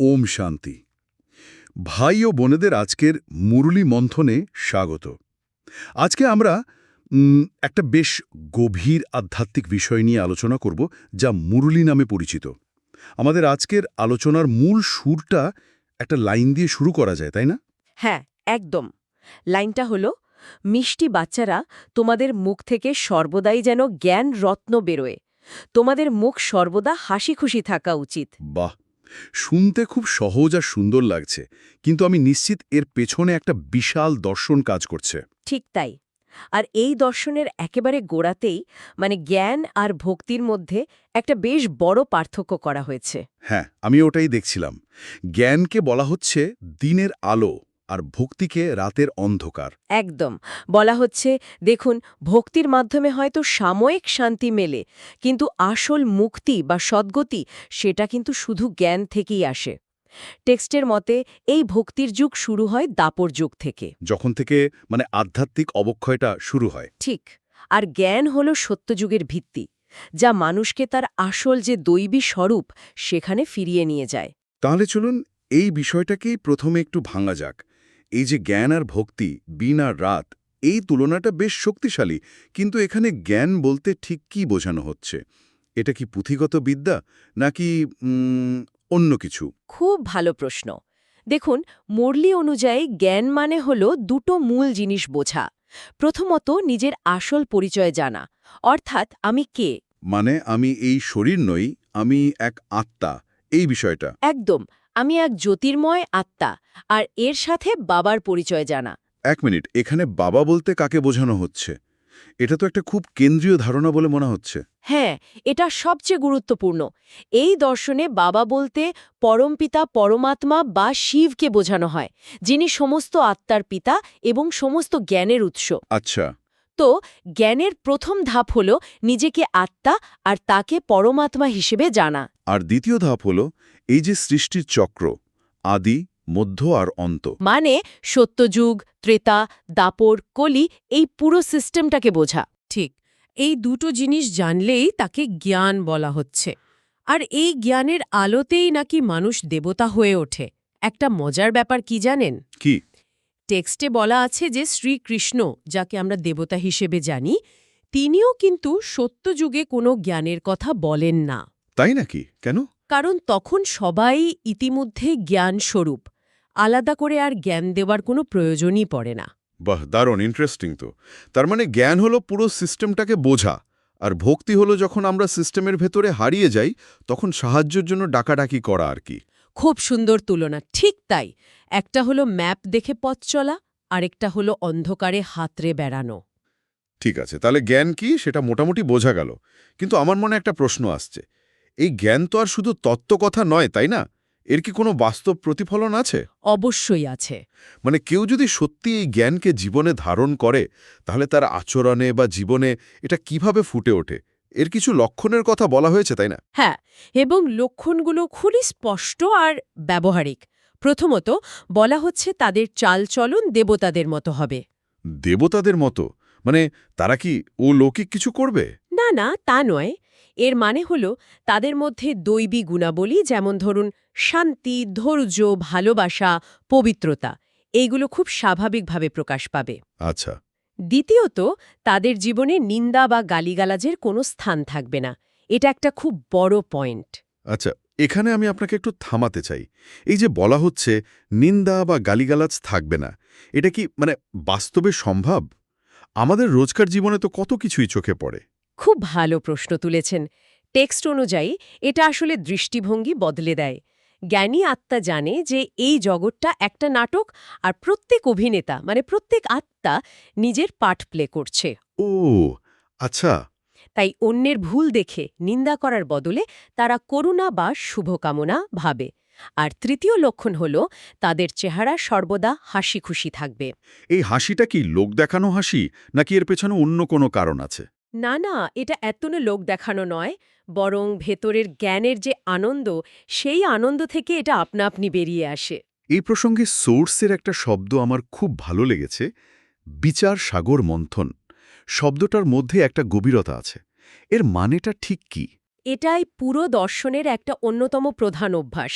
ওম শান্তি। ভাই ও বোনেদের আজকের মুরলী মন্থনে স্বাগত। আজকে আমরা একটা বেশ গভীর আধ্যাত্মিক বিষয় নিয়ে আলোচনা করব যা মুরলী নামে পরিচিত। আমাদের আজকের আলোচনার মূল সুরটা একটা লাইন দিয়ে শুরু করা যায় তাই না? হ্যাঁ একদম। লাইনটা হলো মিষ্টি বাচ্চারা তোমাদের মুখ থেকে সর্বদাই যেন জ্ঞান রত্ন বেরোয়। তোমাদের মুখ সর্বদা হাসি খুশি থাকা উচিত। বাহ! শুনতে খুব সহজ আর সুন্দর লাগছে কিন্তু আমি নিশ্চিত এর পেছনে একটা বিশাল দর্শন কাজ করছে। ঠিক তাই। আর এই দর্শনের একেবারে গোড়াতেই মানে জ্ঞান আর ভক্তির মধ্যে একটা বেশ বড় পার্থক্য করা হয়েছে। হ্যাঁ আমি ওটাই দেখছিলাম। জ্ঞানকে বলা হচ্ছে দিনের আলো। আর ভক্তিকে রাতের অন্ধকার। একদম। বলা হচ্ছে দেখুন ভক্তির মাধ্যমে হয়তো সাময়িক শান্তি মেলে কিন্তু আসল মুক্তি বা সদ্গতি সেটা কিন্তু শুধু জ্ঞান থেকেই আসে। টেক্সটের মতে এই ভক্তির যুগ শুরু হয় দাপর যুগ থেকে। যখন থেকে মানে আধ্যাত্মিক অবক্ষয়টা শুরু হয়। ঠিক। আর জ্ঞান হল সত্যযুগের ভিত্তি যা মানুষকে তার আসল যে দৈবী স্বরূপ সেখানে ফিরিয়ে নিয়ে যায়। তাহলে চলুন এই বিষয়টাকেই প্রথমে একটু ভাঙা যাক। এই যে জ্ঞান আর ভক্তি দিন আর রাত এই তুলনাটা বেশ শক্তিশালী। কিন্তু এখানে জ্ঞান বলতে ঠিক কি বোঝানো হচ্ছে? এটা কি পুঁথিগত বিদ্যা নাকি অন্য কিছু? খুব ভালো প্রশ্ন। দেখুন মুরলি অনুযায়ী জ্ঞান মানে হল দুটো মূল জিনিস বোঝা। প্রথমত নিজের আসল পরিচয় জানা। অর্থাৎ আমি কে? মানে আমি এই শরীর নই আমি এক আত্মা। এই বিষয়টা। একদম। আমি এক জ্যোতির্ময় আত্মা আর এর সাথে বাবার পরিচয় জানা। এক মিনিট এখানে বাবা বলতে কাকে বোঝানো হচ্ছে? এটা তো একটা খুব কেন্দ্রীয় ধারণা বলে মনে হচ্ছে। হ্যাঁ এটা সবচেয়ে গুরুত্বপূর্ণ। এই দর্শনে বাবা বলতে পরমপিতা পরমাত্মা বা শিবকে বোঝানো হয় যিনি সমস্ত আত্মার পিতা এবং সমস্ত জ্ঞানের উৎস। আচ্ছা। তো জ্ঞানের প্রথম ধাপ হল নিজেকে আত্মা আর তাকে পরমাত্মা হিসেবে জানা। আর দ্বিতীয় ধাপ হল এই যে সৃষ্টির চক্র আদি মধ্য আর অন্ত। মানে সত্যযুগ ত্রেতা দাপর কলি এই পুরো সিস্টেমটাকে বোঝা। ঠিক এই দুটো জিনিস জানলেই তাকে জ্ঞান বলা হচ্ছে। আর এই জ্ঞানের আলোতেই নাকি মানুষ দেবতা হয়ে ওঠে। একটা মজার ব্যাপার কি জানেন? কি? টেক্সটে বলা আছে যে শ্রীকৃষ্ণ যাকে আমরা দেবতা হিসেবে জানি তিনিও কিন্তু সত্যযুগে কোনো জ্ঞানের কথা বলেন না। তাই নাকি? কেন? কারণ তখন সবাই ইতিমধ্যে জ্ঞান স্বরূপ আলাদা করে আর জ্ঞান দেওয়ার কোনো প্রয়োজনই পড়ে না। বাহ দারুণ ইন্টারেস্টিং তো। তার মানে জ্ঞান হলো পুরো সিস্টেমটাকে বোঝা আর ভক্তি হলো যখন আমরা সিস্টেমের ভেতরে হারিয়ে যাই তখন সাহায্যের জন্য ডাকাডাকি করা আর কি। খুব সুন্দর তুলনা ঠিক তাই। একটা হলো ম্যাপ দেখে পথ চলা আরেকটা হলো অন্ধকারে হাতরে বেড়ানো। ঠিক আছে তাহলে জ্ঞান কি? সেটা মোটামুটি বোঝা গেল। কিন্তু আমার মনে একটা প্রশ্ন আসছে। এই জ্ঞান তো আর শুধু তত্ত্বকথা নয় তাই না? এর কি কোনো বাস্তব প্রতিফলন আছে? অবশ্যই আছে। মানে কেউ যদি সত্যি এই জ্ঞানকে জীবনে ধারণ করে তাহলে তার আচরণে বা জীবনে এটা কীভাবে ফুটে ওঠে? এর কিছু লক্ষণের কথা বলা হয়েছে তাই না? হ্যাঁ এবং লক্ষণগুলো খুবই স্পষ্ট আর ব্যবহারিক। প্রথমত বলা হচ্ছে তাদের চালচলন দেবতাদের মতো হবে। দেবতাদের মতো? মানে তারা কি ও লৌকিক কিছু করবে? না না তা নয়। এর মানে হল তাদের মধ্যে দৈবী গুণাবলী যেমন ধরুন শান্তি ধৈর্য ভালোবাসা পবিত্রতা এইগুলো খুব স্বাভাবিকভাবে প্রকাশ পাবে। আচ্ছা। দ্বিতীয়ত তাদের জীবনে নিন্দা বা গালিগালাজের কোনো স্থান থাকবে না। এটা একটা খুব বড় পয়েন্ট। আচ্ছা এখানে আমি আপনাকে একটু থামাতে চাই। এই যে বলা হচ্ছে নিন্দা বা গালিগালাজ থাকবে না এটা কি মানে বাস্তবে সম্ভব? আমাদের রোজকার জীবনে তো কত কিছুই চোখে পড়ে। খুব ভালো প্রশ্ন তুলেছেন। টেক্সট অনুযায়ী এটা আসলে দৃষ্টিভঙ্গি বদলে দেয়। জ্ঞানী আত্মা জানে যে এই জগৎটা একটা নাটক আর প্রত্যেক অভিনেতা মানে প্রত্যেক আত্মা নিজের পাঠ প্লে করছে। ও আচ্ছা। তাই অন্যের ভুল দেখে নিন্দা করার বদলে তারা করুণা বা শুভকামনা ভাবে। আর তৃতীয় লক্ষণ হল তাদের চেহারা সর্বদা হাসি খুশি থাকবে। এই হাসিটা কি লোক দেখানো হাসি নাকি এর পেছনে অন্য কোনো কারণ আছে? না না এটা এতনে লোক দেখানো নয় বরং ভেতরের জ্ঞানের যে আনন্দ সেই আনন্দ থেকে এটা আপনা আপনি বেরিয়ে আসে। এই প্রসঙ্গে সোর্সের একটা শব্দ আমার খুব ভালো লেগেছে বিচার সাগর মন্থন। শব্দটার মধ্যে একটা গভীরতা আছে। এর মানেটা ঠিক কি? এটাই পুরো দর্শনের একটা অন্যতম প্রধান অভ্যাস।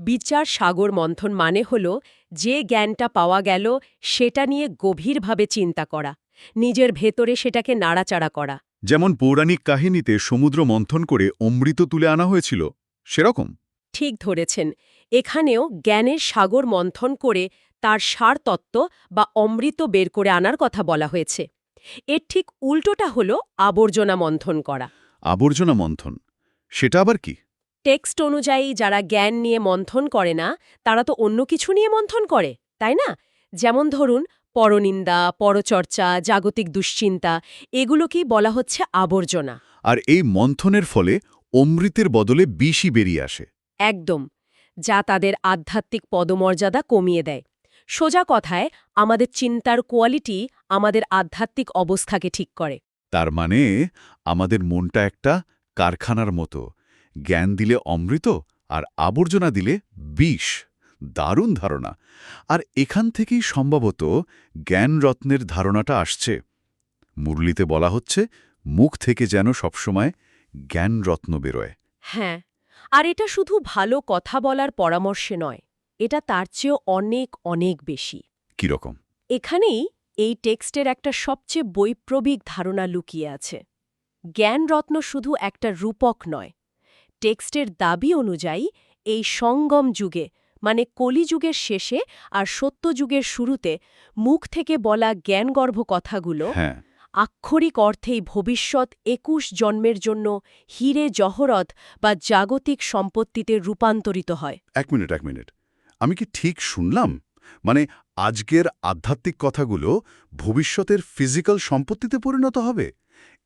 বিচার সাগর মন্থন মানে হল যে জ্ঞানটা পাওয়া গেল সেটা নিয়ে গভীরভাবে চিন্তা করা। নিজের ভেতরে সেটাকে নাড়াচাড়া করা। যেমন পৌরাণিক কাহিনীতে সমুদ্র মন্থন করে অমৃত তুলে আনা হয়েছিল সেরকম। ঠিক ধরেছেন এখানেও জ্ঞানের সাগর মন্থন করে তার সার তত্ত্ব বা অমৃত বের করে আনার কথা বলা হয়েছে। এর ঠিক উল্টোটা হল আবর্জনা মন্থন করা। আবর্জনা মন্থন সেটা আবার কি? টেক্সট অনুযায়ী যারা জ্ঞান নিয়ে মন্থন করে না তারা তো অন্য কিছু নিয়ে মন্থন করে তাই না? যেমন ধরুন পরনিন্দা পরচর্চা জাগতিক দুশ্চিন্তা এগুলোকেই বলা হচ্ছে আবর্জনা। আর এই মন্থনের ফলে অমৃতের বদলে বিষই বেরিয়ে আসে। একদম যা তাদের আধ্যাত্মিক পদমর্যাদা কমিয়ে দেয়। সোজা কথায় আমাদের চিন্তার কোয়ালিটি আমাদের আধ্যাত্মিক অবস্থাকে ঠিক করে। তার মানে আমাদের মনটা একটা কারখানার মতো। জ্ঞান দিলে অমৃত আর আবর্জনা দিলে বিষ। দারুণ ধারণা। আর এখান থেকেই সম্ভবত জ্ঞান রত্নের ধারণাটা আসছে। মুরলিতে বলা হচ্ছে মুখ থেকে যেন সবসময় জ্ঞান রত্ন বেরোয়। হ্যাঁ আর এটা শুধু ভালো কথা বলার পরামর্শে নয় এটা তার চেয়েও অনেক অনেক বেশি। কীরকম এখানেই এই টেক্সটের একটা সবচেয়ে বৈপ্লবিক ধারণা লুকিয়ে আছে। জ্ঞানরত্ন শুধু একটা রূপক নয় টেক্সটের দাবি অনুযায়ী এই সঙ্গম যুগে মানে কলিযুগের শেষে আর সত্যযুগের শুরুতে মুখ থেকে বলা জ্ঞানগর্ভ কথাগুলো হ্যাঁ। আক্ষরিক অর্থেই ভবিষ্যৎ একুশ জন্মের জন্য হিরে জহরত বা জাগতিক সম্পত্তিতে রূপান্তরিত হয়। এক মিনিট এক মিনিট। আমি কি ঠিক শুনলাম? মানে আজকের আধ্যাত্মিক কথাগুলো ভবিষ্যতের ফিজিক্যাল সম্পত্তিতে পরিণত হবে?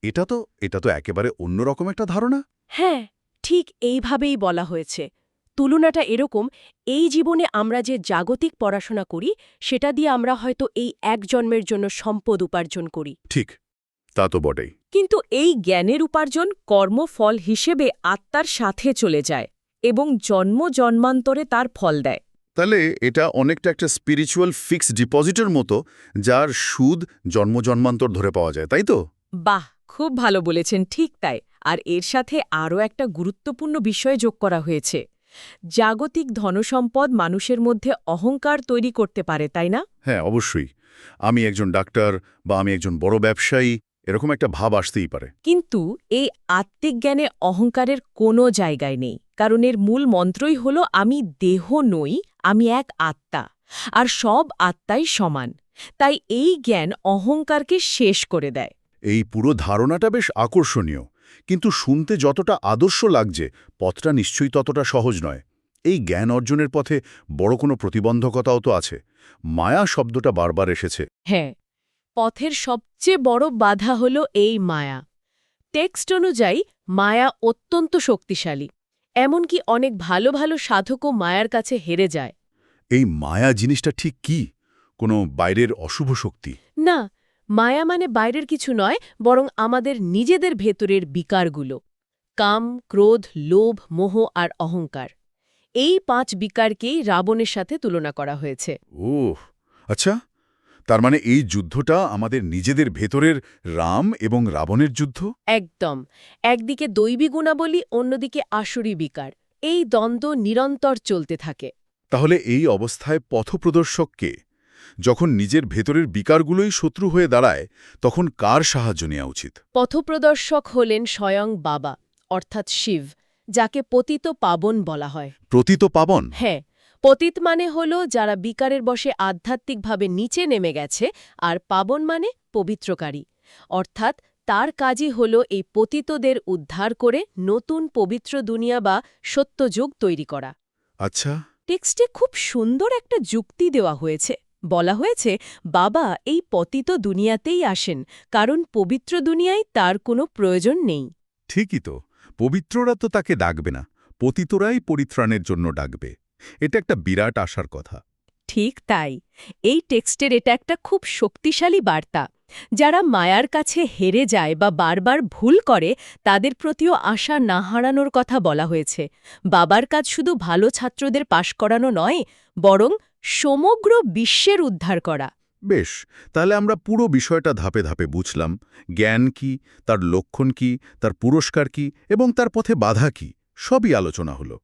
এটা তো এটা তো একেবারে অন্যরকম একটা ধারণা। হ্যাঁ ঠিক এইভাবেই বলা হয়েছে। তুলনাটা এরকম এই জীবনে আমরা যে জাগতিক পড়াশোনা করি সেটা দিয়ে আমরা হয়তো এই এক জন্মের জন্য সম্পদ উপার্জন করি। ঠিক তা তো বটেই। কিন্তু এই জ্ঞানের উপার্জন কর্মফল হিসেবে আত্মার সাথে চলে যায় এবং জন্ম জন্মান্তরে তার ফল দেয়। তাহলে এটা অনেকটা একটা স্পিরিচুয়াল ফিক্স ডিপোজিটের মতো যার সুদ জন্ম জন্মান্তর ধরে পাওয়া যায় তাই তো? বাহ খুব ভালো বলেছেন ঠিক তাই। আর এর সাথে আরও একটা গুরুত্বপূর্ণ বিষয় যোগ করা হয়েছে। জাগতিক ধনসম্পদ মানুষের মধ্যে অহংকার তৈরি করতে পারে তাই না? হ্যাঁ অবশ্যই। আমি একজন ডাক্তার বা আমি একজন বড় ব্যবসায়ী এরকম একটা ভাব আসতেই পারে। কিন্তু এই আত্মিক জ্ঞানে অহংকারের কোনো জায়গায় নেই। কারণ এর মূল মন্ত্রই হল আমি দেহ নই আমি এক আত্মা। আর সব আত্মাই সমান। তাই এই জ্ঞান অহংকারকে শেষ করে দেয়। এই পুরো ধারণাটা বেশ আকর্ষণীয়। কিন্তু শুনতে যতটা আদর্শ লাগছে পথটা নিশ্চয়ই ততটা সহজ নয়। এই জ্ঞান অর্জনের পথে বড় কোনো প্রতিবন্ধকতাও তো আছে। মায়া শব্দটা বারবার এসেছে। হ্যাঁ পথের সবচেয়ে বড় বাধা হল এই মায়া। টেক্সট অনুযায়ী মায়া অত্যন্ত শক্তিশালী। এমনকি অনেক ভালো ভালো সাধকও মায়ার কাছে হেরে যায়। এই মায়া জিনিসটা ঠিক কি? কোনো বাইরের অশুভ শক্তি? না মায়া মানে বাইরের কিছু নয় বরং আমাদের নিজেদের ভেতরের বিকারগুলো। কাম ক্রোধ লোভ মোহ আর অহংকার। এই পাঁচ বিকারকেই রাবণের সাথে তুলনা করা হয়েছে। ওহ আচ্ছা তার মানে এই যুদ্ধটা আমাদের নিজেদের ভেতরের রাম এবং রাবণের যুদ্ধ? একদম। একদিকে দৈবী গুণাবলী অন্যদিকে আসুরি বিকার। এই দ্বন্দ্ব নিরন্তর চলতে থাকে। তাহলে এই অবস্থায় পথপ্রদর্শক কে? যখন নিজের ভেতরের বিকারগুলোই শত্রু হয়ে দাঁড়ায় তখন কার সাহায্য নেওয়া উচিত? পথপ্রদর্শক হলেন স্বয়ং বাবা অর্থাৎ শিব যাকে পতিত পাবন বলা হয়। প্রতীত পাবন? হ্যাঁ পতিত মানে হল যারা বিকারের বসে আধ্যাত্মিকভাবে নিচে নেমে গেছে আর পাবন মানে পবিত্রকারী। অর্থাৎ তার কাজই হল এই পতিতদের উদ্ধার করে নতুন পবিত্র দুনিয়া বা সত্যযুগ তৈরি করা। আচ্ছা। টেক্সটে খুব সুন্দর একটা যুক্তি দেওয়া হয়েছে। বলা হয়েছে বাবা এই পতিত দুনিয়াতেই আসেন কারণ পবিত্র দুনিয়ায় তার কোনো প্রয়োজন নেই। ঠিকই তো পবিত্ররা তো তাকে ডাকবে না পতিতরাই পরিত্রাণের জন্য ডাকবে। এটা একটা বিরাট আশার কথা। ঠিক তাই এই টেক্সটের এটা একটা খুব শক্তিশালী বার্তা। যারা মায়ার কাছে হেরে যায় বা বারবার ভুল করে তাদের প্রতিও আশা না হারানোর কথা বলা হয়েছে। বাবার কাজ শুধু ভালো ছাত্রদের পাশ করানো নয় বরং সমগ্র বিশ্বের উদ্ধার করা। বেশ তাহলে আমরা পুরো বিষয়টা ধাপে ধাপে বুঝলাম। জ্ঞান কি তার লক্ষণ কি তার পুরস্কার কি এবং তার পথে বাধা কি সবই আলোচনা হলো।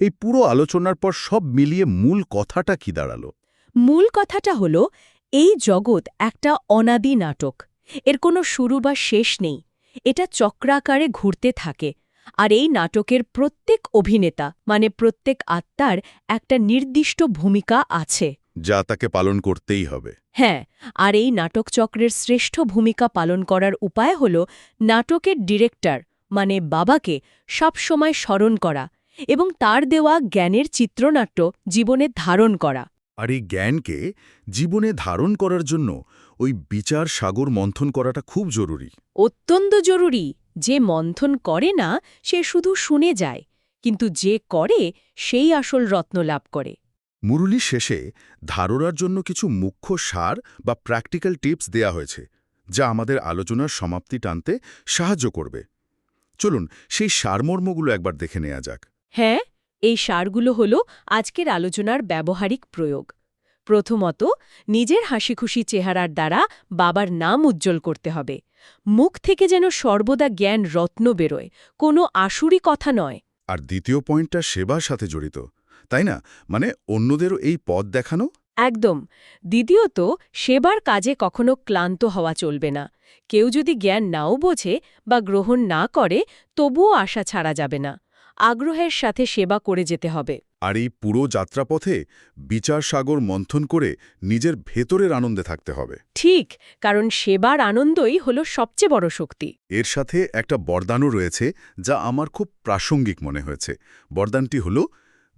এই পুরো আলোচনার পর সব মিলিয়ে মূল কথাটা কি দাঁড়াল? মূল কথাটা হলো এই জগৎ একটা অনাদি নাটক। এর কোনো শুরু বা শেষ নেই। এটা চক্রাকারে ঘুরতে থাকে। আর এই নাটকের প্রত্যেক অভিনেতা মানে প্রত্যেক আত্মার একটা নির্দিষ্ট ভূমিকা আছে। যা তাকে পালন করতেই হবে। হ্যাঁ আর এই নাটকচক্রের শ্রেষ্ঠ ভূমিকা পালন করার উপায় হল নাটকের ডিরেক্টর মানে বাবাকে সবসময় স্মরণ করা এবং তার দেওয়া জ্ঞানের চিত্রনাট্য জীবনে ধারণ করা। আর এই জ্ঞানকে জীবনে ধারণ করার জন্য ওই বিচার সাগর মন্থন করাটা খুব জরুরি। অত্যন্ত জরুরি। যে মন্থন করে না সে শুধু শুনে যায় কিন্তু যে করে সেই আসল রত্ন লাভ করে। মুরুলি শেষে ধারণার জন্য কিছু মুখ্য সার বা প্র্যাকটিক্যাল টিপস দেয়া হয়েছে যা আমাদের আলোচনার সমাপ্তি টানতে সাহায্য করবে। চলুন সেই সারমর্মগুলো একবার দেখে নেওয়া যাক। হ্যাঁ? এই সারগুলো হল আজকের আলোচনার ব্যবহারিক প্রয়োগ। প্রথমত নিজের হাসিখুশি চেহারার দ্বারা বাবার নাম উজ্জ্বল করতে হবে। মুখ থেকে যেন সর্বদা জ্ঞান রত্ন বেরোয় কোনো আসুরি কথা নয়। আর দ্বিতীয় পয়েন্টটা সেবার সাথে জড়িত তাই না? মানে অন্যদেরও এই পথ দেখানো? একদম। দ্বিতীয়ত সেবার কাজে কখনো ক্লান্ত হওয়া চলবে না। কেউ যদি জ্ঞান নাও বোঝে বা গ্রহণ না করে তবুও আশা ছাড়া যাবে না। আগ্রহের সাথে সেবা করে যেতে হবে। আর এই পুরো যাত্রাপথে বিচার সাগর মন্থন করে নিজের ভেতরের আনন্দে থাকতে হবে। ঠিক কারণ সেবার আনন্দই হল সবচেয়ে বড় শক্তি। এর সাথে একটা বরদানও রয়েছে যা আমার খুব প্রাসঙ্গিক মনে হয়েছে। বরদানটি হল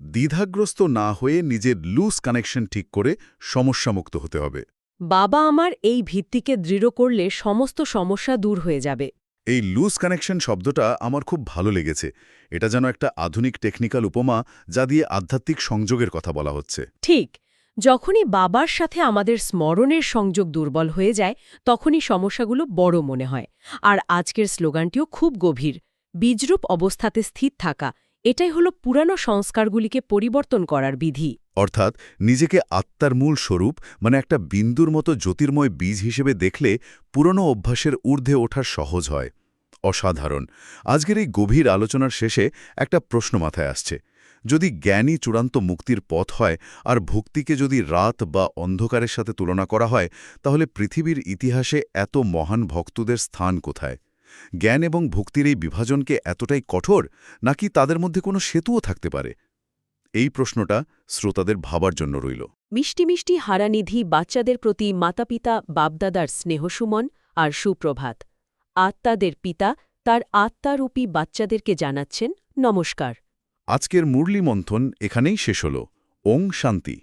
দ্বিধাগ্রস্ত না হয়ে নিজের লুজ কানেকশন ঠিক করে সমস্যামুক্ত হতে হবে। বাবা আমার এই ভিত্তিকে দৃঢ় করলে সমস্ত সমস্যা দূর হয়ে যাবে। এই লুজ কানেকশন শব্দটা আমার খুব ভালো লেগেছে। এটা যেন একটা আধুনিক টেকনিক্যাল উপমা যা দিয়ে আধ্যাত্মিক সংযোগের কথা বলা হচ্ছে। ঠিক, যখনই বাবার সাথে আমাদের স্মরণের সংযোগ দুর্বল হয়ে যায়, তখনই সমস্যাগুলো বড় মনে হয়। আর আজকের স্লোগানটিও খুব গভীর, বীজরূপ অবস্থাতে স্থির থাকা, এটাই হলো পুরানো সংস্কারগুলিকে পরিবর্তন করার বিধি। অর্থাৎ নিজেকে আত্মার মূল স্বরূপ মানে একটা বিন্দুর মতো জ্যোতির্ময় বীজ হিসেবে দেখলে পুরনো অভ্যাসের ঊর্ধ্বে ওঠার সহজ হয়। অসাধারণ। আজকের এই গভীর আলোচনার শেষে একটা প্রশ্ন মাথায় আসছে। যদি জ্ঞানই চূড়ান্ত মুক্তির পথ হয় আর ভক্তিকে যদি রাত বা অন্ধকারের সাথে তুলনা করা হয়, তাহলে পৃথিবীর ইতিহাসে এত মহান ভক্তদের স্থান কোথায়? জ্ঞান এবং ভক্তির এই বিভাজনকে এতটাই কঠোর, নাকি তাদের মধ্যে কোনো সেতুও থাকতে পারে? এই প্রশ্নটা শ্রোতাদের ভাবার জন্য রইল। মিষ্টি মিষ্টি হারানিধি বাচ্চাদের প্রতি মাতাপিতা বাপদাদার স্নেহসুমন আর সুপ্রভাত। আত্মাদের পিতা তার আত্মারূপী বাচ্চাদেরকে জানাচ্ছেন নমস্কার। আজকের মুরলী মন্থন এখানেই শেষ হল। ওং শান্তি।